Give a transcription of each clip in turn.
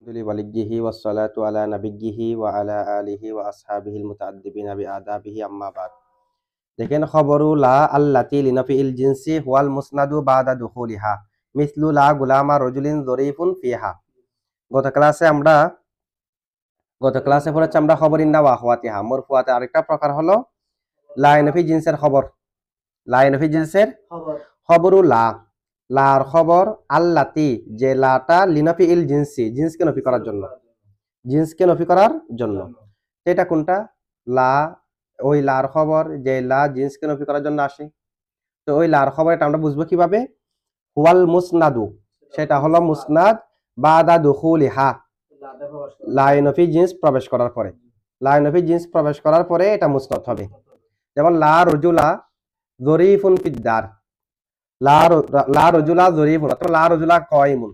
আলহামদুলিল্লাহি ওয়াসসালাতু আলা নাবিগিহি ওয়া আলা আলিহি ওয়া আসহাবিহিল মুতাআদ্দিবিনা বিআদাবিহি আম্মা বাদ। দেখেন খবরু লা আল্লাতি লিনাফিল জিনসি ওয়াল মুসনাদু বাদা দুখুলিহা মিসলু লা গুলামা রজুলিন জরিফুন ফিহা। গত ক্লাসে আমরা গত ক্লাসে পড়েছে আমরা খবরিন না ওয়াহওয়াতিহা মরফুয়াতে আরেকটা প্রকার হলো লা ইনফি জিনসের খবর। লা ইনফি জিনসের খবর। খবরু লা। লার খবর আল্লাতি, যে লাটা লিনফি ইল জিনসি, জিন্সকে নফি করার জন্য। জিন্সকে নফি করার জন্য। এটা কোনটা? লা, ওই লার খবর, যে লা জিন্সকে নফি করার জন্য আসে। তো ওই লার খবর এটা আমরা বুঝব কীভাবে? হুয়াল মুসনাদু, সেটা হলো মুসনাদ বাদা প্রবাস করে। লাইনফি জিন্স প্রবেশ করার পরে। লাইনফি জিন্স প্রবেশ করার পরে এটা মুসনাদ হবে। যেমন লা রজুলা জরিফুন ফিদ্দার। লা রজুলা জরিফুন অথবা লা রজুলা কয়মুন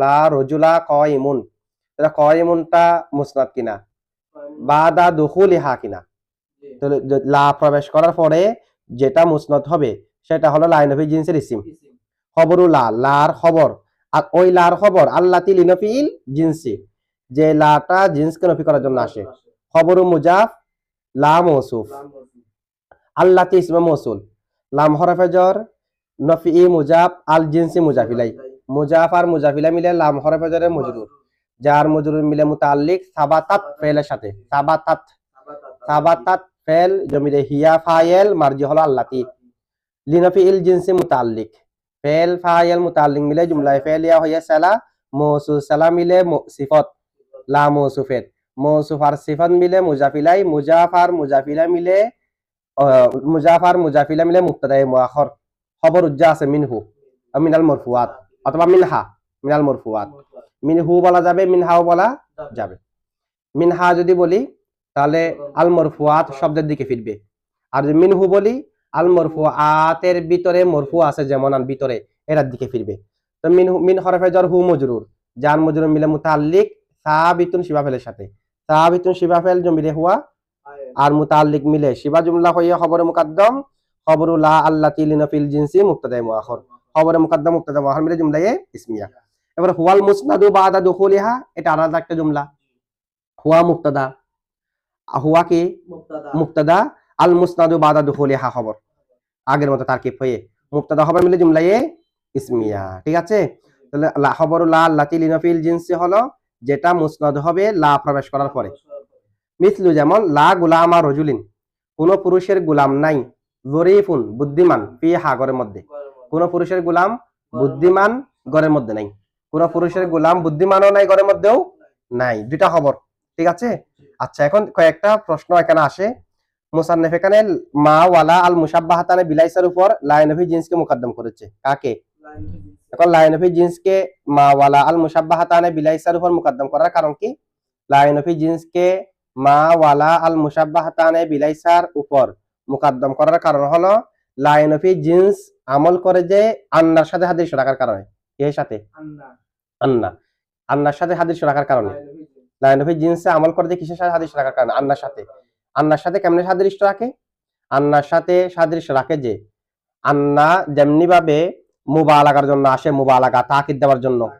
লা রজুলা কয়মুন। এটা কয়মুনটা মুসনাদ কিনা? বাদা দুখুলিহা কিনা? জি, তাহলে লা প্রবেশ করার পরে যেটা মুসনাদ হবে সেটা হলো লাইনফি জিন্সের ইসিম। খবরু লা লার খবর। আর ওই লার খবর আল্লাতি লিনফিল জিন্সি যে লাটা জিন্সকে নফি করার জন্য আসে। খবরু মুজাফ লা মৌসুফ। আল্লাতি ইসমে মৌসুল। লাম হরফেজর নফি মুজাফ আল জিন্সি মুজাফিলাই মুজাফ আর মুজাফিলা মিলে লাম হরফেজরের মজরুর যার মজরুর মিলে মুতাল্লিক সাবাতাত ফেলের সাথে সাবাতাত সাবাতাত ফেল জমিরে হিয়া ফায়েল মার্জি হলো আল্লাতি লিনফি ইল জিন্সি মুতাল্লিক ফেল ফায়েল মুতাল্লিক মিলে জুমলায় ফেলিয়া হইয়া সালা মৌসুল সালা মিলে সিফত লা মৌসুফের মৌসুফ আর সিফত মিলে মুজাফিলাই মুজাফার মুজাফিলা মিলে মুজাফার মুজাফিলা মিলে মুক্তাদাই মুআখর খবর উজ্জা আছে মিনহু মিনাল মরফুয়াত অথবা মিনহা মিনাল মরফুয়াত মিনহু বলা যাবে মিনহাও বলা যাবে মিনহা যদি বলি, তাহলে আল মরফুয়াত শব্দের দিকে ফিরবে। আর যদি মিনহু বলি আল মরফুয়াতের ভিতরে মরফু আছে যেমন আল ভিতরে এটার দিকে ফিরবে। তো মিনহু মিন হরফে জর হু মজরুর জান মজরুর মিলে মুতাল্লিক সাবিতুন শিবাফেলের সাথে। সাবিতুন শিবাফেল জমিরে হুয়া আর মুতাল্লিক মিলে শিবা জুমলা হইয়া খবরে মুকাদ্দম খবরু লা আল্লাতি লিনাফিল জিনসি মুক্তাদাই মুআখর। খবরে মুকাদ্দম মুক্তাদা মুআখর মিলে জুমলায়ে ইসমিয়া। এবার হুয়াল মুসনাদু বাদা দুখুলিহা এটা আলাদা একটা জুমলা। হুয়া মুক্তাদা হুয়া কি? মুক্তাদা। মুক্তাদা আল মুসনাদু বাদা দুখুলিহা খবর। আগের মতো তারকিব হয়ে মুক্তাদা খবর মিলে জুমলায়ে ইসমিয়া। ঠিক আছে? তাহলে লা লা আল্লাতি লিনাফিল জিনসি হলো যেটা মুসনাদ হবে লা প্রবেশ করার পরে। মিসলু যেমন লা গুলামা রজুলিন। কোন পুরুষের গুলাম নাই। জরিফুন, বুদ্ধিমান ফি হাগরের মধ্যে। কোন পুরুষের গুলাম বুদ্ধিমান, ঘরের মধ্যে নাই। কোন পুরুষের গুলাম বুদ্ধিমানও নাই, ঘরের মধ্যেও নাই। দুইটা খবর, ঠিক আছে? আচ্ছা এখন কয়েকটা প্রশ্ন এখানে আসে। মুসান্নেফ এখানে মা ওয়ালা আল মুসাব্বাহাতানে বিলাইসার উপর লাইনফি জিন্সকে মুকদ্দম করেছে। কাকে? এখন লাইনফি জিন্সকে মা ওয়ালা আল মুসাব্বাহাতানে বিলাইসার উপর মুকদ্দম করার কারণ কি? লাইনফি জিন্সকে মা ওয়ালা আল মুসাব্বাহাতানে বিলাইসার উপর মুকদ্দম করার কারণ হলো লাইনফি জিন্স আমল করে যে আন্নার সাথে হাদিস রাখার কারণে। এর সাথে? আন্না। আন্না। আন্নার সাথে হাদিস রাখার কারণে। লাইনফি জিন্সে। আমল করে যে কিসের সাথে হাদিস রাখার কারণে? আন্নার সাথে। আন্নার সাথে কেমনে সাদৃশ্য রাখে? আন্নার সাথে সাদৃশ্য রাখে যে আন্না যেমনি ভাবে মুবালাগার জন্য আসে মুবালাগা তাকিদ দেওয়ার জন্য।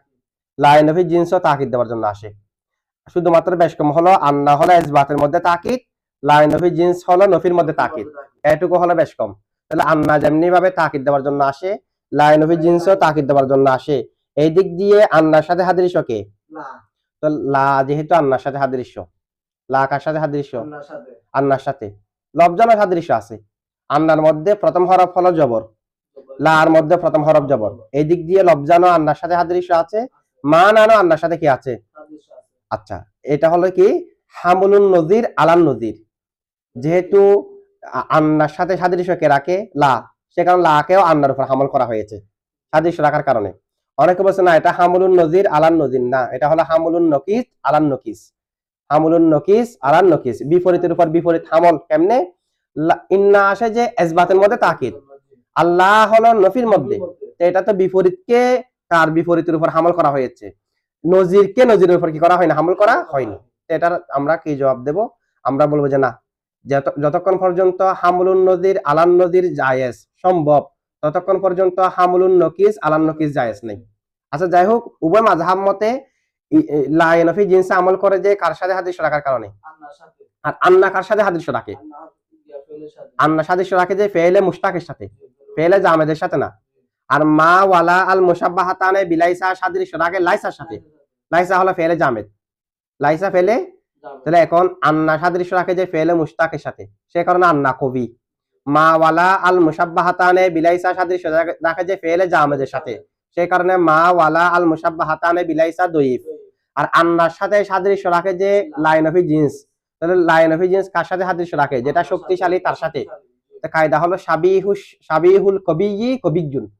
লাইনফি জিন্সও তাকিদ দেওয়ার জন্য আসে। শুধুমাত্র বেশ কম হলো আন্না হলো ইসবাতের মধ্যে তাকিদ লাইনফি জিন্স হলো নফির মধ্যে তাকিদ। এটুকু হলো বেশ কম। তাহলে আন্না যেমনি ভাবে তাকিদ দেওয়ার জন্য আসে লাইনফি জিন্সও তাকিদ দেওয়ার জন্য আসে। এই দিক দিয়ে আন্নার সাথে হাদৃশ্য কে? তো লা যেহেতু আন্নার সাথে হাদৃশ্য। লা কার সাথে হাদৃশ্য? আন্নার সাথে। আন্নার সাথে। লবজনের সাদৃশ্য আছে। আন্নার মধ্যে প্রথম হরফ হলো জবর। লার মধ্যে প্রথম হরফ জবর। এই দিক দিয়ে লবজানো আন্নার সাথে সাদৃশ্য আছে। মান আনো আন্নার সাথে কি আছে। আচ্ছা এটা হলো কি? হামুলুন নজির আলান নজির। যেহেতু আন্নার সাথে সাদৃশ্য কে রাখে লা, সে কারণে লাকেও আন্নার উপর হামল করা হয়েছে, সাদৃশ্য রাখার কারণে। অনেকে বলছে, না, এটা হামুলুন নজির আলান নজির, না, এটা হলো হামুলুন নকিস আলান নকিস। হামুলুন নকিস আলান নকিস, বিপরীতের উপর বিপরীত হামল কেমনে? ইন্না আসে যে এসবাতের মধ্যে তাকিদ। আল্লাহ হলো নফির মধ্যে এটা তো বিপরীতকে তার বিপরীতের উপর হামল করা হয়েছে? নজিরকে নজিরের উপর কি করা হয় না, হামল করা হয়নি। এটার আমরা কি জবাব দেব? আমরা বলব যে, না যতক্ষণ পর্যন্ত হামলুন নজির আলান নজির জায়েজ সম্ভব ততক্ষণ পর্যন্ত হামলুন নকিস আলান নকিস জায়েজ নেই। আচ্ছা যাই হোক উভয় মাঝহাব মতে লা আমল করে যে কার সাথে হাদিস রাখার কারণে আর আন্না কার সাথে হাদিস রাখে? আন্না রাখে যে ফেলে মুশতাকের সাথে ফেলে জামেদের সাথে না। আর মা ওয়ালা আল মুসাব্বাহাতানে বিলাইসা রাখে লাইসার সাথে। লাইসা হলো ফেলে জামেদ। লাইসা ফেলে তাহলে এখন আন্না সাদৃশ্য রাখে যে ফেলে মুশতাকের সাথে। সে কারণে আন্না কবি। মা ওয়ালা আল মুসাব্বাহাতানে বিলাইসা সাদৃশ্য রাখে- যে ফেলে জামেদের সাথে। সে কারণে মা ওয়ালা আল মুসাব্বাহাতানে বিলাইসা দইফ আর আন্নার সাথে সাদৃশ্য রাখে যে লাইন অফ জিন্স। তাহলে লাইন অফ জিন্স কার সাথে সাদৃশ্য রাখে? যেটা শক্তিশালী তার সাথে। কায়দা হলো সাবিহুস সাবিহুল কবিয়ি কবিজুন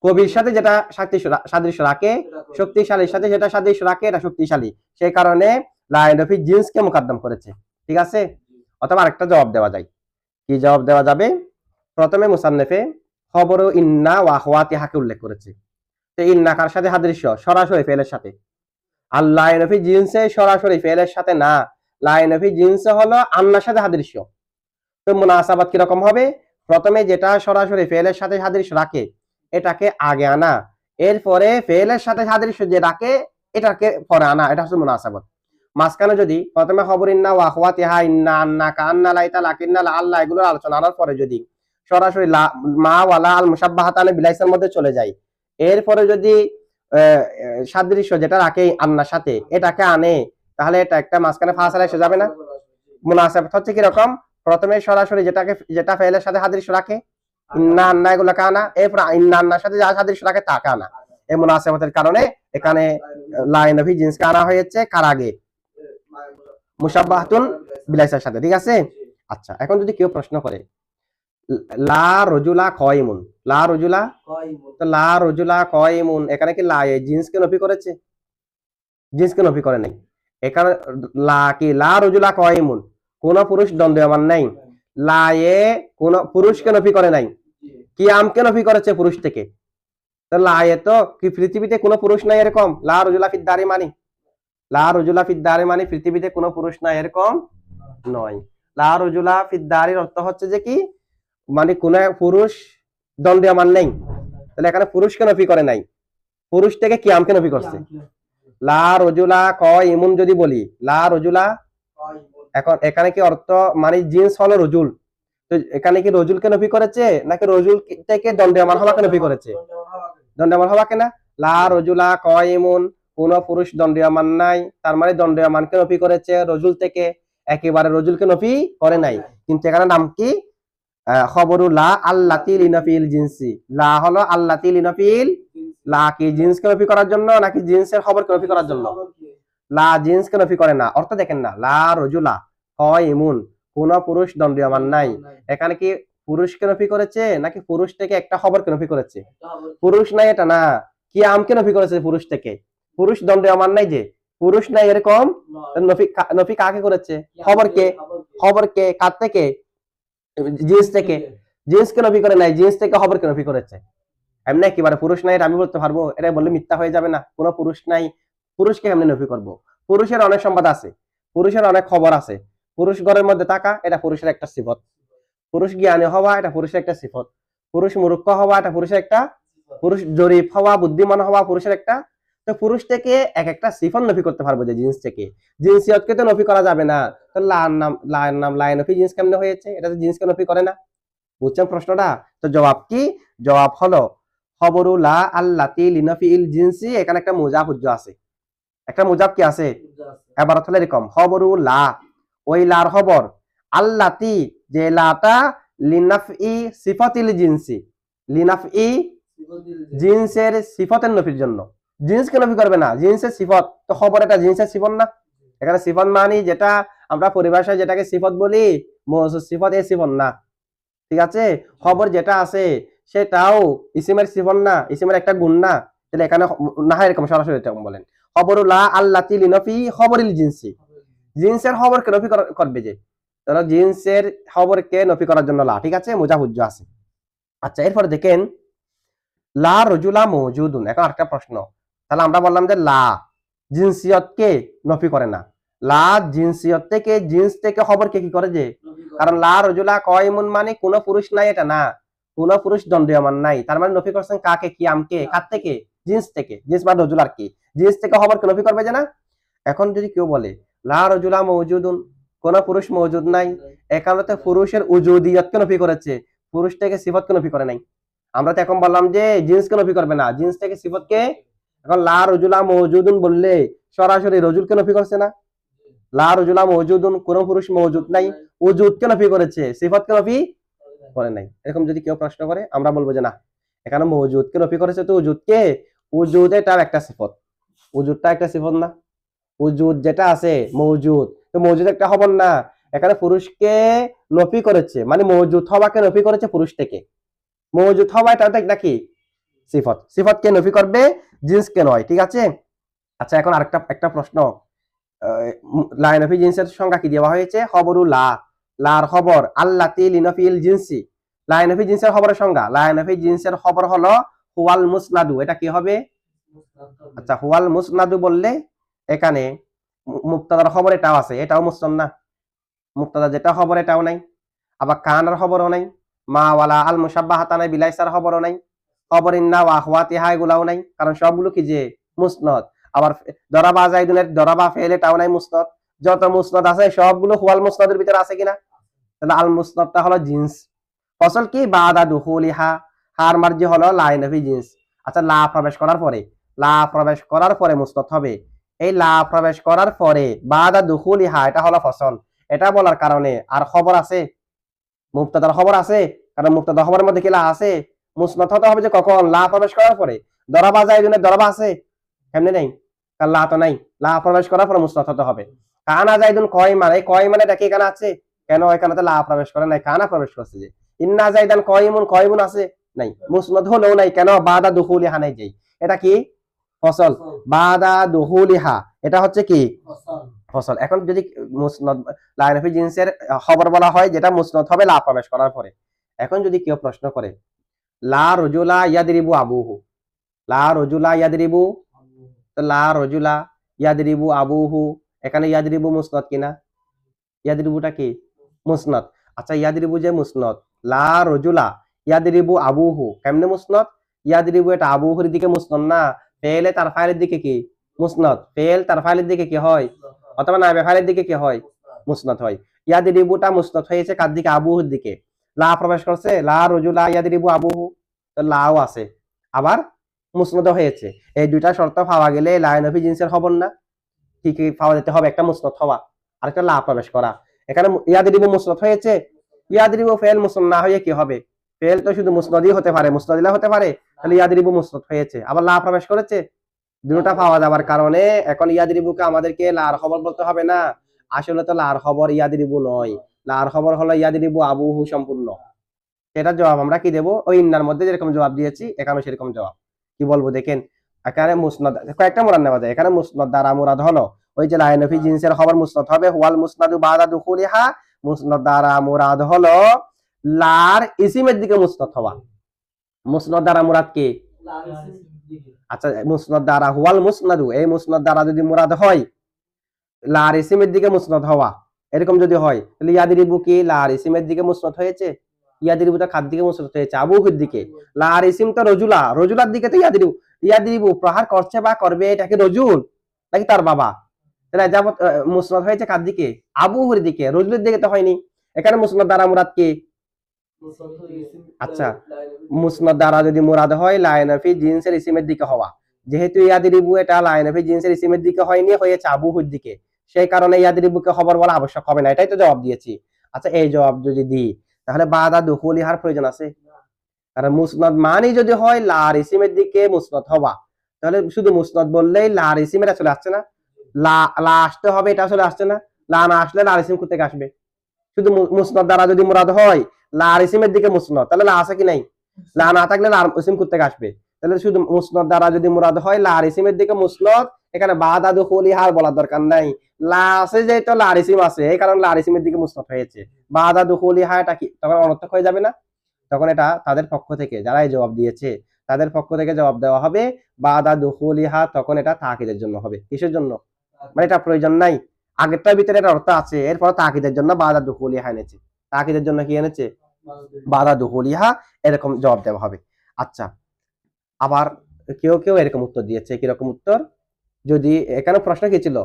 কবির সাথে যেটা সাদৃশ্য সাদৃশ্য রাখে শক্তিশালীর সাথে যেটা সাদৃশ্য রাখে এটা শক্তিশালী। সেই কারণে লাইন অফ জিন্সকে মোকদ্দম করেছে, ঠিক আছে? অথবা আরেকটা জবাব দেওয়া যায়। কি জবাব দেওয়া যাবে? প্রথমে মুসান্নেফে খবর ইন্না ওয়াহওয়াতি হাকে উল্লেখ করেছে। তো ইন্না কার সাথে সাদৃশ্য সরাসরি ফেলের সাথে। আর জিন্সে সরাসরি ফেলের সাথে না। জিন্সে হলো আন্নার সাথে সাদৃশ্য তো মুনাসাবাত কীরকম হবে? প্রথমে যেটা সরাসরি ফেলের সাথে সাদৃশ্য রাখে, এটাকে আগে আনা। এরপরে ফেলের সাথে সাদৃশ্য যে রাখে, এটাকে পরে আনা। এটা হচ্ছে মুনাসাবাত। মাঝখানে যদি প্রথমে খবর, ইন্না ওয়াহওয়াত ইহা ইন্না আন্না কান্না লাইতা, লাকিন্না আল্লাহ এগুলোর আলোচনা আনার পরে যদি সরাসরি মা ওয়ালা আল মুসাব্বাহাতানে বিলাইসের মধ্যে চলে যায়, এরপরে যদি সাদৃশ্য যেটা রাখে আন্নার সাথে, এটাকে আনে, তাহলে এটা একটা মাঝখানে ফাঁসালা এসে যাবে না? মুনাসাবাত হচ্ছে কীরকম প্রথমে সরাসরি যেটাকে, যেটা ফেলের সাথে সাদৃশ্য রাখে, ইন্না আন্না এগুলোকে আনা, এরপর ইন্না আন্নার সাথে যা সাদৃশ্য রাখে তাকে আনা। এই মুনাসাবাতের কারণে এখানে লাইন অফ জিন্সকে আনা হয়েছে কার আগে মুসাব্বাহাতুন বিলাইসার সাথে ঠিক আছে? আচ্ছা এখন যদি কেউ প্রশ্ন করে লা রজুলা কয়মুন লা রজুলা? তো লা রজুলা কয়মুন এখানে কি লা? জিন্সকে নফি করেছে? জিন্সকে নফি করে নাই। এখানে লা কি? লা রজুলা কয়মুন কোন পুরুষ দ্বন্দ্বমান নাই। লা এ কোন পুরুষকে নফি করে নাই। কি আমকে নফি করেছে পুরুষ থেকে? তো লা এ তো কি পৃথিবীতে কোনো পুরুষ নাই এরকম? লা রজুলা ফিদ্দারি মানি। লা রজুলা ফিদ্দারি মানি পৃথিবীতে কোনো পুরুষ নাই এরকম নয়। লা রজুলা ফিদ্দারির অর্থ হচ্ছে যে কি? মানে কোন পুরুষ নেই। তাহলে এখানে পুরুষকে নফি করে নাই। পুরুষ থেকে নফি করছে। লা রজুলা ক ইমুন যদি বলি। লা রজুলা এখন এখানে কি অর্থ? মানে জিন্স হলো রজুল। এখানে কি রজুলকে নফি করেছে? নাকি রজুল থেকে দণ্ডীয়মান হওয়াকে নফি করেছে? দণ্ডীয়মান হওয়াকে না। লা রজুলা ক ইমুন? কোন পুরুষ দণ্ডীয়মান নাই, তার মানে দণ্ডীয়মানকে নফি করেছে, রজুল থেকে একেবারে রজুলকে নফি করে নাই। কিন্তু এখানে নাম কি? খবরু লা আল্লাতি লা কি? করার জন্য নাকি জিন্সের করার জন্য? লা নফি করে না। অর্থ দেখেন না। লা পুরুষ নাই। এখানে কি পুরুষকে নফি করেছে নাকি পুরুষ থেকে একটা খবরকে নফি করেছে? পুরুষ নাই এটা না। কি আমকে নফি করেছে পুরুষ থেকে। পুরুষ দণ্ডীয়মান নাই যে? পুরুষ নাই এরকম? নফি কা- কাকে করেছে? খবরকে খবরকে কার থেকে? জিন্স থেকে। জিন্সকে নফি করে নাই জিন্স থেকে খবরকে নফি করেছে? এমনি একেবারে পুরুষ নাই আমি বলতে পারব? এটা বললে মিথ্যা হয়ে যাবে না। কোনো পুরুষ নাই। পুরুষকে এমনি নফি করব? পুরুষের অনেক সম্পদ আছে। পুরুষের অনেক খবর আছে। পুরুষ ঘরের মধ্যে থাকা এটা পুরুষের একটা সিফত। পুরুষ জ্ঞানী হওয়া এটা পুরুষের একটা সিফত। পুরুষ মূর্খ হওয়া এটা পুরুষের একটা পুরুষ জরিফ হওয়া বুদ্ধিমান হওয়া পুরুষের একটা তো পুরুষ থেকে এক একটা সিফত নফি করতে পারব যে জিন্স থেকে জিন্সিয়তকে তো নফি করা যাবে না। তো লার নাম লার নাম লাইন নফি জিন্স কেমনে হয়েছে? এটা তো জিন্সকে নফি করে না। বুঝছেন প্রশ্নটা? তো জবাব কি? জবাব হলো খবরু লা আল্লাতি লিনফি ইল জিন্সি। এখানে একটা মুজাব উজ্জ আছে। একটা মুজাব কি আছে? এবার হলো এরকম খবরু লা। ওই লার খবর আল্লাতি যে লাটা লিনাফ ই সিফাতিল জিন্সি। লিনাফ ই জিন্সের সিফতের নফির জন্য। জিন্সকে নফি করবে না? জিন্সের সিফত। তো খবর এটা, জিন্সের সিফত না? এখানে সিফত মানি যেটা আমরা পরিভাষায় যেটাকে সিফত বলি সিফত, এ সিফত না। ঠিক আছে? খবর যেটা আছে, সেটাও ইসিমের সিফত না, ইসিমের একটা গুণ না। তাহলে এখানে না হয় এরকম, সরাসরি এরকম বলেন। খবরুল্লাহ আল্লাতি লিনফি খবরিল জিন্সি। জিন্সের খবরকে নফি কর- করবে যে? তাহলে জিন্সের খবরকে নফি করার জন্য লা, ঠিক আছে? মুজাহুজ্জ আছে। আচ্ছা এরপর দেখেন, লা রজুলা মৌজুদুন। এখন আরেকটা প্রশ্ন। তাহলে আমরা বললাম যে লা জিন্সিয়তকে নফি করে না। লা জিন্সিয়ত থেকে জিন্স থেকে খবরকে কি করে যে? কারণ লা রজুলা কয়মুন মানে কোন পুরুষ নাই এটা না। কোন পুরুষ দণ্ডীয়মান নাই। তার মানে নফি করছেন কাকে কি আমকে কার থেকে? জিন্স থেকে। জিন্স বা রজুলার কি? জিন্স থেকে খবরকে নফি করবে যে না? এখন যদি কেউ বলে লা রজুলা মৌজুদুন কোন পুরুষ মৌজুদ নাই। একান্নতে পুরুষের উজুদিয়তকে নফি করেছে? পুরুষ থেকে সিফতকে নফি করে নাই? আমরা তো এখন বললাম যে জিন্সকে নফি করবে না। জিন্স থেকে সিফতকে এখন লা রজুলা মৌজুদুন বললে সরাসরি রজুলকে নফি করছে না? লা রজুলা মৌজুদুন কোন পুরুষ মৌজুদ নাই উজুদকে নফি করেছে সিফতকে নফি করে নাই? এরকম যদি কেউ প্রশ্ন করে, আমরা বলব যে না। এখানে মৌজুদকে নফি করেছে তো উজুদকে উজুদ এটার একটা সিফত। উজুদটা একটা সিফত না। উজুদ যেটা আছে, মৌজুদ। তো মৌজুদ একটা খবর না। এখানে পুরুষকে নফি করেছে? মানে মৌজুদ হওয়াকে নফি করেছে পুরুষ থেকে? মৌজুদ হওয়া এটা নাকি সিফত। সিফতকে নফি করবে? জিন্সকে নয়, ঠিক আছে? আচ্ছা এখন আরেকটা একটা প্রশ্ন। লাইন অফি জিন্সের সংজ্ঞা কি দেওয়া হয়েছে? খবরু লা। লার খবর আল্লাহ লিনফিল জিন্সি। লাইন অফি জিন্সের খবরের সংজ্ঞা। লাইন অফি জিন্সের খবর হলো হুয়াল মুসনাদু। এটা কি হবে? আচ্ছা হুয়াল মুসনাদু বললে এখানে মুক্তাদার খবর এটাও আছে। এটাও মুসলাম না। মুক্তাদা যেটা খবর এটাও নাই। আবার কানার খবরও নাই। মা ওয়ালা আল মুসাব্বা হাতানাই বিলাইসার খবরও নাই। খবর ইন্না ওয়া আখওয়াতিহা এগুলাও নাই, কারণ সবগুলো কি যে মুসনদ। আবার দরাবা জাইদুনের দরাবা ফেল এটাও নাই মুসনদ। যত মুসনদ আছে, সবগুলো হুয়াল মুসনদের ভিতরে আছে কিনা? তাহলে আল মুসনদটা হলো জিন্স। ফসল কি? বাদা দুহুলিহা হার মার্জি হলো লাইন অফি জিন্স। আচ্ছা লা প্রবেশ করার পরে, লা প্রবেশ করার পরে মুসনদ হবে। এই লা প্রবেশ করার পরে বাদা দুহুলিহা এটা হলো ফসল। এটা বলার কারণে আর খবর আছে? মুক্তাদার খবর আছে? কারণ মুক্তাদার খবরের মধ্যে কি লা আছে? মুসনদ হতে হবে যে কখন? লা প্রবেশ করার পরে। দরাবা জাইদুনের দরাবা আছে। এমনি নেই? কার লা তো নাই। লা প্রবেশ করার পরে মুসনদ হতে হবে। কানা জাইদুন কয় মানে কয় মানে দেখি এখানে আছে? কেন এখানে তো লা প্রবেশ করে নাই? কানা প্রবেশ করছে যে। ইন্না জাইদান কয়মুন কয়মুন আছে? নাই। মুসনদ হলেও নাই। কেন? বাদা দুহুলিহা নাই যাই এটা কি? ফসল। বাদা দুহুলিহা এটা হচ্ছে কি? ফসল। এখন যদি মুসনদ লাইনফি জিন্সের খবর বলা হয় যেটা মুসনদ হবে লা প্রবেশ করার পরে। এখন যদি কেউ প্রশ্ন করে লা রজুলা ইয়াদরিবু আবুহু। লা রজুলা তো লা রজুলা ইয়াদরিবু আবুহু। এখানে ইয়াদরিবু মুসনদ কিনা ইয়াদরিবুটা কি? মুসনদ। আচ্ছা ইয়াদরিবু যে মুসনদ, লা রজুলা ইয়াদরিবু আবুহু। কেমনে মুসনদ? ইয়াদরিবু এটা আবুহুর দিকে মুসনদ না, ফেলে তার ফাইলের দিকে কি? মুসনদ। ফেল তার ফাইলের দিকে কি হয়? অথবা নাইবে ফাইলের দিকে কি হয়? মুসনদ হয়। ইয়াদরিবুটা মুসনদ হয়েছে কার দিকে? আবুহুর দিকে। লা প্রবেশ করছে, লা রজুলা ইয়াদরিবু আবুহু। তো লাও আছে। আবার মুসনদ হয়েছে। এই দুইটা শর্ত পাওয়া গেলে লাইন অফ জিন্সের খবর না। কি কি পাওয়া যেতে হবে? একটা মুসনদ হওয়া আরেকটা লা প্রবেশ করা। এখানে ইয়াদরিবু মুসনদ হয়েছে। ইয়াদরিবু ফেল মুসনদ না হয়ে কি হবে? ফেল তো শুধু মুসনদই হতে পারে মুসনদিলা হতে পারে। তাহলে ইয়াদরিবু মুসনদ হয়েছে। আবার লা প্রবেশ করেছে। দুটোটা পাওয়া যাবার কারণে এখন ইয়াদরিবুকে আমাদেরকে লার খবর বলতে হবে না। আসলে তো লার খবর ইয়াদরিবু নয়। লার খবর হলো ইয়াদরিবু আবুহু সম্পূর্ণ। সেটার জবাব আমরা কি দেবো? ওই ইন্নার মধ্যে যেরকম জবাব দিয়েছি, এখানেও সেরকম জবাব। কি বলব? দেখেন, এখানে মুসনদ, কয়েকটা মুরাদ নেওয়া যায়। এখানে মুসনদ দ্বারা মুরাদ হলো, ওই যে লাইনফি জিন্সের খবর মুসনদ হবে, হুয়াল মুসনাদু বাদা দুখুলিহা। মুসনদ দ্বারা মুরাদ হলো, লার ইসিমের দিকে মুসনদ হওয়া। মুসনদ দ্বারা মুরাদ কি? আচ্ছা মুসনদ দ্বারা হুয়াল মুসনাদু। এই মুসনদ দ্বারা যদি মুরাদ হয়, লার ইসিমের দিকে মুসনদ হওয়া। এরকম যদি হয়, তাহলে ইয়াদিরিবু কি লার ইসিমের দিকে মুসনদ হয়েছে? ইয়াদিরিবুটা খাদ দিকে মুসনদ হয়েছে? আবুহুর দিকে। লার ইসিম তো রজুলা, রজুলার দিকে তো ইয়াদিরিবু। ইয়াদিরিবু প্রহার করছে বা করবে এটাকে রজুল? নাকি তার বাবা? তাহলে হয়েছে কার দিকে? আবুহুর দিকে, রজুলের দিকে তো হয়নি। এখানে মুসনদ দ্বারা মুরাদ কি? আচ্ছা মুসনদ দ্বারা যদি মুরাদ হয় লাইনফি জিন্সের ইসিমের দিকে হওয়া। যেহেতু ইয়াদিরিবু এটা লাইনফি জিন্সের ইসিমের দিকে হয়নি, হয়েছে আবুহুর দিকে। সেই কারণে ইয়াদিরিবুকে খবর বলা আবশ্যক হবে না, এটাই তো জবাব দিয়েছি। আচ্ছা এই জবাব যদি দিই, তাহলে বাদা দুহুল ইহার প্রয়োজন আছে। কারণ মুসনদ মানি যদি হয় লার ইসিমের দিকে মুসনদ হওয়া। তাহলে শুধু মুসনদ বললেই লার ইসিমের চলে আসছে না। লা আসতে হবে, এটা চলে আসছে না। লা না আসলে লার ইসিম কোথেকে আসবে? শুধু মুসনদ দ্বারা যদি মুরাদ হয় লার ইসিমের দিকে মুসনদ, তাহলে লা আছে কি নাই? লা না থাকলে লার ইসিম কোথেকে আসবে? তাহলে শুধু মুসনদ দ্বারা যদি মুরাদ হয় লার ইসিমের দিকে মুসনদ, এখানে বাদা দুখুলি হার বলার দরকার নাই। লা আছে যেহেতু লার ইসিম আছে, এই কারণে লার ইসিমের দিকে হয়েছে। বাদা হা এটা কি? তখন অনর্থক হয়ে যাবে না? তখন এটা তাদের পক্ষ থেকে যারা এই জবাব দিয়েছে, তাদের পক্ষ থেকে জবাব দেওয়া হবে, বাদা দুখুলি হা তখন এটা তাকিদের জন্য হবে। কিসের জন্য? মানে এটা প্রয়োজন নাই। আগেরটার ভিতরে অর্থ আছে এরপর তাকিদের জন্য বাদা দুখুলি হা এনেছে। তাকিদের জন্য কি এনেছে? বাদা দুহুলিহা এরকম জবাব দেওয়া হবে। আচ্ছা আবার কেউ কেউ এরকম উত্তর দিয়েছে। কীরকম উত্তর? যদি এখানে প্রশ্ন কি ছিল?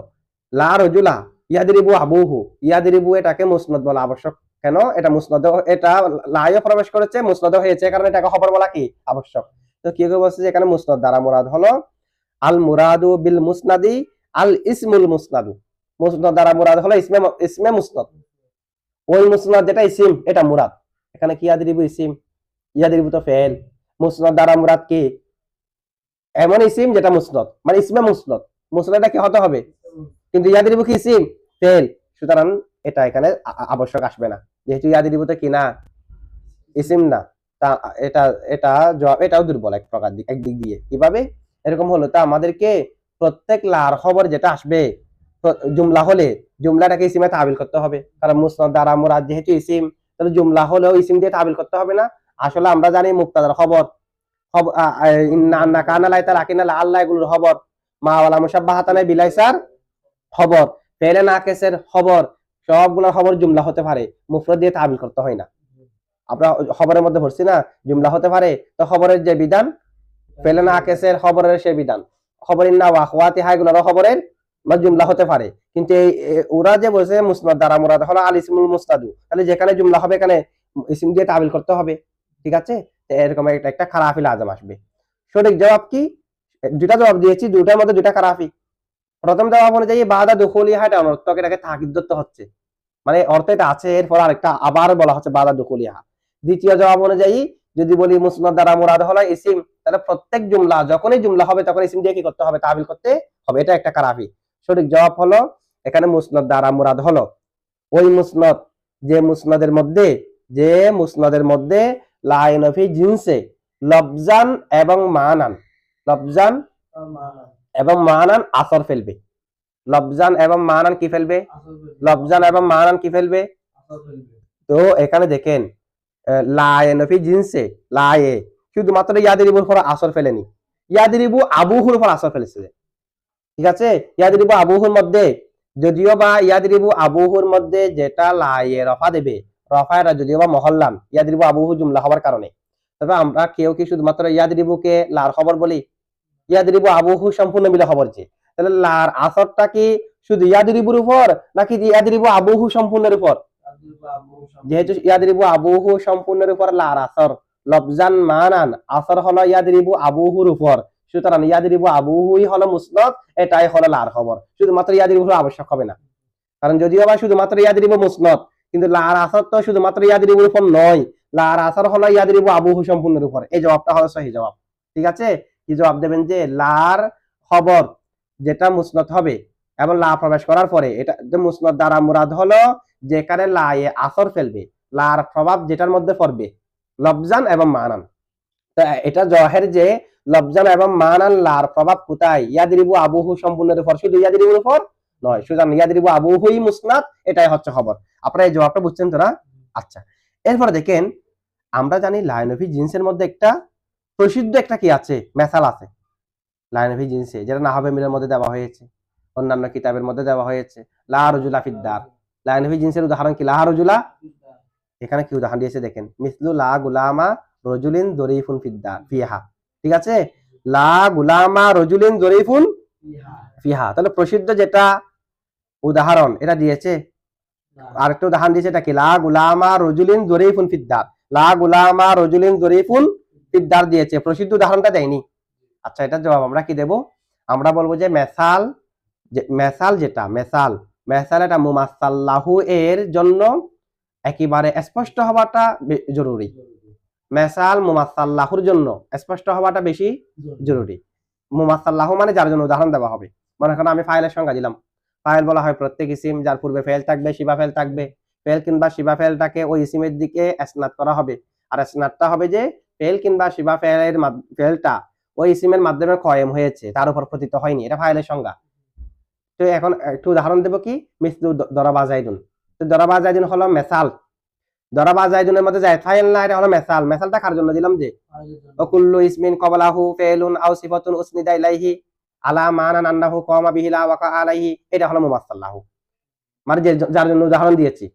লা রজুলা ইয়াদিরিবু আবুহু। ইয়াদিরিবু এটাকে মুসনদ বলা আবশ্যক। কেন? এটা মুসনদ, এটা লাইও প্রবেশ করেছে মুসনদ হয়েছে। কারণ এটাকে খবর বলা কি? আবশ্যক। তো কি করে বলছে এখানে মুসনদ দ্বারা মুরাদ হলো? আল মুরাদু বিল মুসনাদি, আল ইসমুল মুসনাদু। মুসনদ দ্বারা মুরাদ হলো ইসমে ইসমে মুসনদ। ওই মুসনদ যেটা ইসিম, এটা মুরাদ। এখানে কি ইয়াদিরিবু ইসিম? ইয়াদিরিবু তো ফেল। মুসনদ দ্বারা মুরাদ কি? এমন ইসিম যেটা মুসনদ। মানে ইসমে মুসনদ। মুসনদটা কি হতে হবে? কিন্তু ইয়াদিরিবু কি ইসিম ফেল সুতরাং এটা এখানে আবশ্যক আসবে না। যেহেতু ইয়াদিরিবু তো কি না ইসিম না, তা এটা এটা জবাব, এটাও দুর্বল এক প্রকার দিক একদিক দিয়ে। কীভাবে? এরকম হলো তা আমাদেরকে প্রত্যেক লার খবর যেটা আসবে জুমলা হলে, জুমলাটাকে ইসিমে তাবিল করতে হবে। কারণ মুসনদ দ্বারা মুরাদ যেহেতু ইসিম তাহলে জুমলা হলেও ইসিম দিয়ে তাবিল করতে হবে না। আসলে আমরা জানি মুক্তাদার খবর। খব- আ- আ- ইন্না আন্না কানা লাইতা লাকিনা লা আল্লাহ এগুলোর খবর। মা ওয়ালা মুসাব্বাহাতানে বিলাইসার খবর, ফেলে নাকেসের খবর সবগুলোর খবর জুমলা হতে পারে, মুফরদ দিয়ে তাবিল করতে হয় না। আমরা খবরের মধ্যে পড়ছি না, জুমলা হতে পারে, তো খবরের যে বিধান, ফেলে নাকেসের খবরের সে বিধান। খবরের না ওয়াহওয়াতি হাইগুলোর খবরের বা জুমলা হতে পারে। কিন্তু এই ওরা যে বলছে মুসনাদ দ্বারা মুরাদ, হলো আল ইসমুল মুস্তাদু। তাহলে যেখানে জুমলা হবে, এখানে ইসিম দিয়ে তাবিল করতে হবে। ঠিক আছে? এরকম একটা একটা খারাফিল আজম আসবে। সঠিক জবাব কি? দুটা জবাব দিয়েছি দুটার মধ্যে দুটা খারাফি। প্রথম জবাব অনুযায়ী বাদা দুখলি হাটা অনর্থক এটাকে তাকিদ হচ্ছে। মানে অর্থ এটা আছে, এরপর আরেকটা আবার বলা হচ্ছে বাদা দুখলিহা দ্বিতীয় জবাব অনুযায়ী যদি বলি মুসনাদ দ্বারা মুরাদ হলো ইসিম, তাহলে প্রত্যেক জুমলা, যখনই জুমলা হবে তখন ইসিম দিয়ে কি করতে হবে? তাবিল করতে হবে। এটা একটা কারাফি। সঠিক জবাব হলো এখানে মুসনদ দ্বারা মুরাদ হলো। ওই মুসনদ, যে মুসনদের মধ্যে, যে মুসনদের মধ্যে লাইনফি জিনসে লবজান এবং মানান। লবজান এবং মানান আসর ফেলবে। লবজান এবং মানান কি ফেলবে? লবজান এবং মানান কি ফেলবে? তো এখানে দেখেন লায়নফি জিনসে লায়ে। শুধুমাত্র ইয়াদিরিবুর উপর আসর ফেলেনি। ইয়াদিরিবু আবুহুর উপর আসর ফেলেছে। ঠিক আছে? ইয়াদিরিবু আবুহুর মধ্যে যদিও বা ইয়াদিরিবু আবুহুর মধ্যে যেটা লায়ে রফা দেবে রফায়রা যদিও বা মহল্লান ইয়াদিরিবু আবুহু জুমলা হওয়ার কারণে। তবে আমরা কেউ কি শুধুমাত্র ইয়াদিরিবুকে লার খবর বলি? ইয়াদিরিবু আবুহু সম্পূর্ণ মিলে খবর যে। তাহলে লার আসরটা কি শুধু ইয়াদিরিবুর উপর, নাকি ইয়াদিরিবু আবুহু সম্পূর্ণের উপর? যেহেতু ইয়াদরিবু আবুহু সম্পূর্ণের উপর, লার আসর। লবজান মানান, আসর হলো ইয়াদরিবু আবুহুর উপর। সুতরাং ইয়াদরিবু আবুহুই হলো মুসনদ, এটাই হলো লার খবর। শুধুমাত্র ইয়াদরিবু আবশ্যক হবে না। কারণ যদিও বা শুধুমাত্র ইয়াদরিবু মুসনদ, কিন্তু লার আসর তো শুধুমাত্র ইয়াদরিবুর উপর নয়। লার আসর হলো ইয়াদরিবু আবুহু সম্পূর্ণের উপর। এই জবাবটা হলো সহি জবাব। ঠিক আছে? কি জবাব দেবেন যে লার খবর যেটা মুসনদ হবে এবং লা প্রবেশ করার পরে এটা যে মুসনদ দ্বারা মুরাদ হলো যেখানে লায়ে আসর ফেলবে। লার প্রভাব যেটার মধ্যে পড়বে লবজান এবং মানান। তো এটা জহের যে লবজান এবং মানান লার প্রভাব কোথায়? ইয়াদিরিবু আবুহু সম্পূর্ণের উপর শুধু ইয়াদিরিবুর উপর নয়, সুতরাং ইয়াদিরিবু আবুহুই মুসনাদ, এটাই হচ্ছে খবর। আপনারা এই জবাবটা বুঝছেন তোরা আচ্ছা এরপরে দেখেন, আমরা জানি লাইনভি জিন্সের মধ্যে একটা প্রসিদ্ধ একটা কি আছে? মেসাল আছে। লাইনভি জিন্সে, যেটা না হবে মিলের মধ্যে দেওয়া হয়েছে। অন্যান্য কিতাবের মধ্যে দেওয়া হয়েছে। লা রজুলা ফিদ্দার লাইনভি জিন্সের উদাহরণ কি? লা রজুলা? এখানে কি উদাহরণ দিয়েছে দেখেন। মিসলু লা গুলামা রজুলিন জরিফুন ফিদ্দা ফিহা। ঠিক আছে? লা গুলামা রজুলিন জরিফুন ফিহা। তাহলে প্রসিদ্ধ যেটা উদাহরণ, এটা দিয়েছে। আরেকটা উদাহরণ দিয়েছে এটা কি? লা গুলামা রজুলিন জরিফুন ফিদ্দার লা গুলামা রজুলিন জরিফুন ফিদ্দার দিয়েছে, প্রসিদ্ধ উদাহরণটা দেয়নি। আচ্ছা এটা জবাব আমরা কি দেব? আমরা বলব যে মেসাল মেসাল যেটা, মেসাল মেসাল এটা মুমাসাল্লাহু এর জন্য একেবারে স্পষ্ট হওয়াটা জরুরি। মেসাল মুমাসাল্লাহুর জন্য স্পষ্ট হওয়াটা বেশি জরুরি। মুমাসাল্লাহু মানে যার জন্য উদাহরণ দেওয়া হবে। মনে করেন আমি ফাইলের সংজ্ঞা দিলাম। ফাইল বলা হয় প্রত্যেক ইসিম, যার পূর্বে ফেল থাকবে, শিবা ফেল থাকবে। ফেল কিংবা শিবা ফেলটাকে ওই ইসিমের দিকে স্নাত করা হবে। আর স্নাতটা হবে যে ফেল কিংবা শিবা ফেলের ফেলটা ওই ইসিমের মাধ্যমে কয়েম হয়েছে, তার উপর পতিত হয়নি। এটা ফাইলের সংজ্ঞা। তো এখন একটু উদাহরণ দেবো কি? মিসলু দ- দরাবা জাইদুন। তো দরাবা জাইদুন হলো মেসাল। দরাবা জাইদুনের মধ্যে যায় ফাইল না, এটা হলো মেসাল। মেসালটা কার জন্য দিলাম যে? ওকুল্লু ইসমিন কবলাহু ফেলুন আও সিফাতুন উসনিদা ইলাইহি আলা মানান আন্নাহু কমা বিহিলা ওয়াকা আলাইহি, এটা হলো মুমাসসাল্লাহু মানে যার জন্য উদাহরণ দিয়েছি।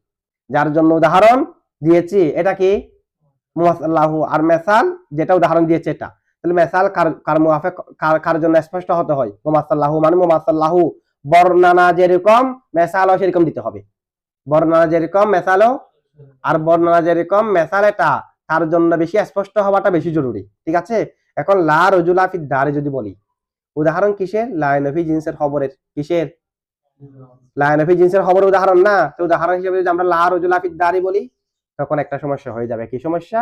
যার জন্য উদাহরণ দিয়েছি, এটা কি? যেটা উদাহরণ দিয়েছে এটা। তাহলে মেসাল কার কার মুআফেক, কার জন্য স্পষ্ট হতে হয়? মুমাসাল্লাহু মানে মুমাসাল্লাহু বর্ণনা যেরকম, মেসালও সেরকম দিতে হবে। বর্ণনা যেরকম, মেসালও, আর বর্ণনা যেরকম, মেসাল এটা তার জন্য বেশি স্পষ্ট হওয়াটা বেশি জরুরি। ঠিক আছে? এখন লা রজুলা ফি দারে যদি বলি, উদাহরণ কিসের? লায়নফি জিন্সের খবরের। কিসের? লায়নফি জিন্সের খবরের উদাহরণ না? তো উদাহরণ হিসেবে যদি আমরা লা রজুলা ফি দারি বলি তখন একটা সমস্যা হয়ে যাবে। কি সমস্যা?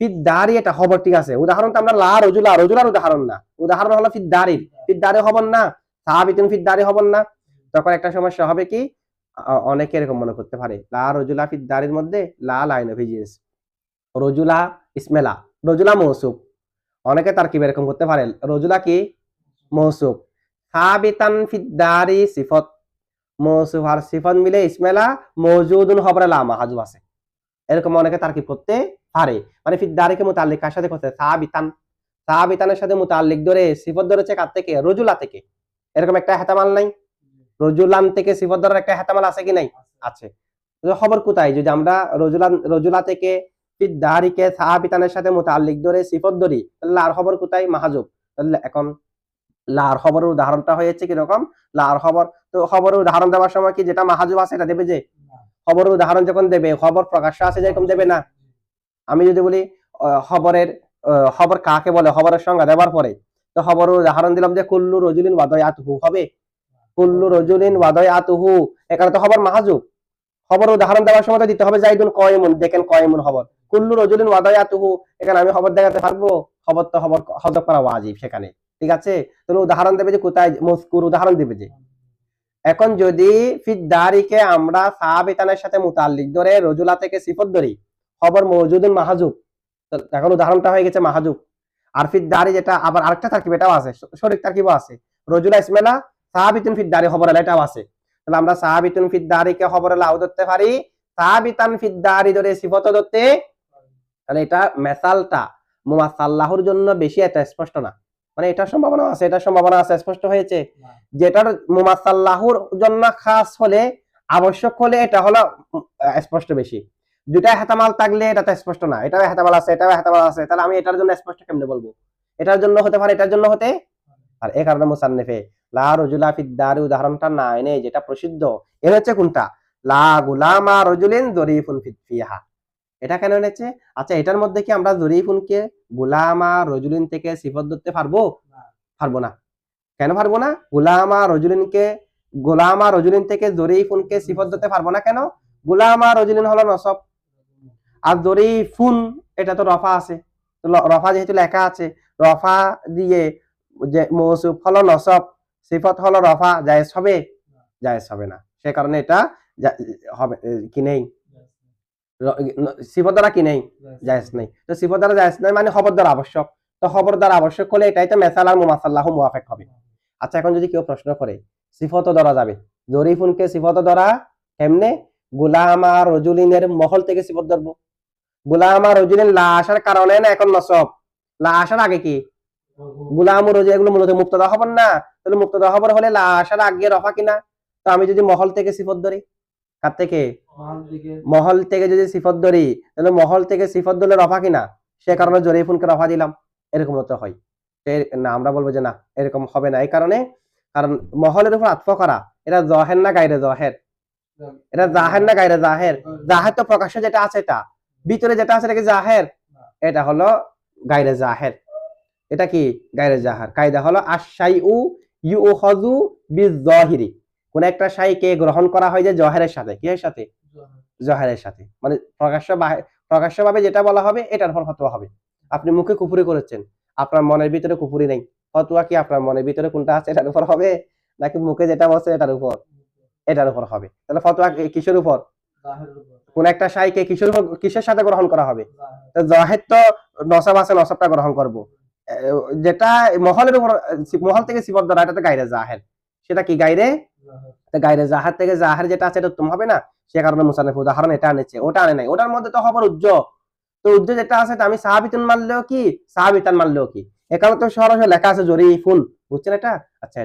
ফিদ্দারি এটা খবর ঠিক আছে। উদাহরণ তো আমরা লা রজুলা রজুলার উদাহরণ না। উদাহরণ হলো ফিদ্দারির ফিদ্দারি খবর না। সাহাবিতুন ফিদ্দারি খবর না। তখন একটা সমস্যা হবে কি? অনেকে এরকম মনে করতে পারে। লা রজুলা ফিদ্দারির মধ্যে লা লাইন অফ জিন্স রজুলা ইসমেলা। রজুলা মৌসুফ অনেকে তার কি এরকম করতে পারে। রজুলা কি? মৌসুফ সাবিতান ফিদ্দারি সিফত। মৌসুফ আর সিফত মিলে ইসমেলা মৌজুদুন খবরে লা মাহাজুব আছে। এরকম অনেকে তারকিব করতে পারে? মানে ফিদ্দারিকে মুতাল্লিক কার সাথে করতে? সাবিতান। সাবিতানের সাথে মুতাল্লিক ধরে সিফত ধরেছে কার থেকে? রজুলা থেকে। এরকম একটা হেতামাল নাই? রজুলান থেকে সিফত ধরার একটা হেতামাল আছে কি নাই? আছে। খবর কোথায়? যদি আমরা রজুলান রজুলা থেকে ফিদ্দারিকে সাহাবিতানের সাথে মুতাল্লিক ধরে সিফত ধরি তাহলে লার খবর কোথায়? মাহাজুব। তাহলে এখন লার খবরের উদাহরণটা হয়েছে কীরকম? লার খবর তো খবরের উদাহরণ দেওয়ার সময় কি যেটা মাহাজুব আছে এটা দেবে যে খবরের উদাহরণ যখন দেবে, খবর প্রকাশ্য আছে যেরকম দেবে না? আমি যদি বলি খবরের খবর কাকে বলে? খবরের সংজ্ঞা দেওয়ার পরে। তো খবরের উদাহরণ দিলাম যে, কুল্লু রজুলিন ওয়াদয়াতুহু, হবে? কুল্লু রজুলিন ওয়াদয়াতুহু, এখানে তো খবর মাহাজুব। খবর উদাহরণ দেওয়ার সময় তো দিতে হবে জাইদুন কয়মুন, দেখেন কয়মুন খবর। কুল্লু রজুলিন ওয়াদয়াতুহু, এখানে আমি খবর দেখাতে পারব? খবর তো খবর হজব করা ওয়াজিব সেখানে। ঠিক আছে? তাহলে উদাহরণ দেবে যে, কোথায় মস্কুর উদাহরণ দেবে যে। এখন যদি ফিদ্দারিকে আমরা সাহাবিতানের সাথে মুতাল্লিক ধরে রজুলা থেকে সিফত ধরি, খবর মৌজুদুন মাহাজুব। এখন উদাহরণটা হয়ে গেছে মাহাজুব। আর ফিদ্দারি যেটা, আবার আরেকটা তারকিব এটাও আছে শরিক তারকিবও আছে। রজুলা ইসমেলা সাহাবিতুন ফিদ্দারি খবর এলা এটাও আছে। তাহলে আমরা সাহাবিতুন ফিদ্দারিকে খবর লাউ ধরতে পারি সাহাবিতান ফিদ্দারি ধরে সিফত ধরতে, তাহলে এটা মেসালটা, মুমাসাল্লাহর জন্য বেশি এটা স্পষ্ট না। মানে এটার সম্ভাবনা আছে, এটার সম্ভাবনা আছে, স্পষ্ট হয়েছে। যেটার মুমাসাল্লাহুর জন্য খাস হলে আবশ্যক হলে এটা হলো স্পষ্ট বেশি। দুটা হেতামাল থাকলে এটা তো স্পষ্ট না, এটাও হেতামাল আছে, এটাও হেতামাল আছে, তাহলে আমি এটার জন্য স্পষ্ট কেমনে বলব? এটার জন্য হতে পারে, এটার জন্য হতে আর এই কারণে মুসান্নিফে, লা রজুলা ফিদ্দারি উদাহরণটা না এনে যেটা প্রসিদ্ধ এর হচ্ছে কোনটা? লা গুলামা রজুলিন জরিফুন ফি- ফিহা। এটা কেন এনেছে? আচ্ছা এটার মধ্যে কি আমরা জরিফুনকে গুলামা রজুলিন থেকে সিফত ধরতে পারব? পারব না। কেন পারব না? গুলামা রজুলিনকে গোলামা রজুলিন থেকে জরিফুনকে সিফত ধরতে পারব না কেন? গুলামা রজুলিন হলো নসব। আর জরিফুন এটা তো রফা আছে। তো রফা যেহেতু লেখা আছে রফা দিয়ে যে মৌসুফ হলো নসব সিফত হলো রফা জায়েজ হবে? জায়েজ হবে না। সে কারণে এটা হবে কি নেই? সিফত দ্বারা কি নেই? জায়েজ নেই। তো সিফত দ্বারা জায়েজ নেই মানে খবর দ্বারা আবশ্যক তো খবর দ্বারা আবশ্যক হলে এটাই তো মেসাল আর মুমাসাল্লাহ মুয়াফেক হবে। আচ্ছা এখন যদি কেউ প্রশ্ন করে সিফত ধরা যাবে? জরিফুনকে সিফত ধরা এমনে গুলামা রজুলিনের মহল থেকে সিফত ধরবো। গুলামা রজুলিন লা আসার কারণে না এখন নসব লা আসার আগে কি? গুলাম রোজে এগুলো মূলত মুক্তদা খবর না? তাহলে মুক্তদা খবর হলে লা আসার আগে রফা কিনা? তো আমি যদি মহল থেকে সিফত ধরি কার থেকে? মহল থেকে। যদি সিফত ধরি তাহলে মহল থেকে সিফত ধরলে রফা কিনা? সে কারণে জরিফুনকে রফা দিলাম। এরকম হতে হয়। তো না আমরা বলব যে না এরকম হবে না। এই কারণে কারণ মহলের উপর আত্ম করা এটা জহের না গাইরে জহের? এটা জাহের না গাইরে জাহের? জাহের তো প্রকাশ্য যেটা আছে এটা। ভিতরে যেটা আছে এটা কি জাহের? এটা হলো গাইরে জাহের। এটা কি? গাইরে জাহার। কায়দা হলো আশাই উ ইউ হজু বি জহিরি কোন একটা শাইকে গ্রহণ করা হয় যে জহেরের সাথে। কি এর সাথে জহেরের সাথে। মানে প্রকাশ্য বাহে- প্রকাশ্যভাবে যেটা বলা হবে এটার উপর ফতোয়া হবে। আপনি মুখে কুপুরি করেছেন। আপনার মনের ভিতরে কুপুরি নেই। ফতোয়া কি আপনার মনের ভিতরে কোনটা আছে এটার উপর হবে? নাকি মুখে যেটা বলছে এটার উপর? এটার উপর হবে। তাহলে ফতোয়া কিসের উপর? কোন একটা শাইকে কিসের উপর কিসের সাথে গ্রহণ করা হবে? জহের। তো নসাব আছে নসাবটা গ্রহণ করব। যেটা মহলের উপর মহল থেকে সিবত ধরা এটা তো গাইরে জাহের। সেটা কি গাইরে? গাইরে জাহার থেকে জাহার যেটা আছে এটা উত্তম হবে না? সে কারণে মুসানিফ উদাহরণ এটা আনেছে ওটা আনে নাই। ওটার মধ্যে তো হবার উজ্জ তো উজ্জ যেটা আছে আমি সাহাবিতুন মানলেও কি? সাহাবিতান মানলেও কি? এখানে তো সরাসরি লেখা আছে জরিফুন। বুঝছেন এটা? আচ্ছা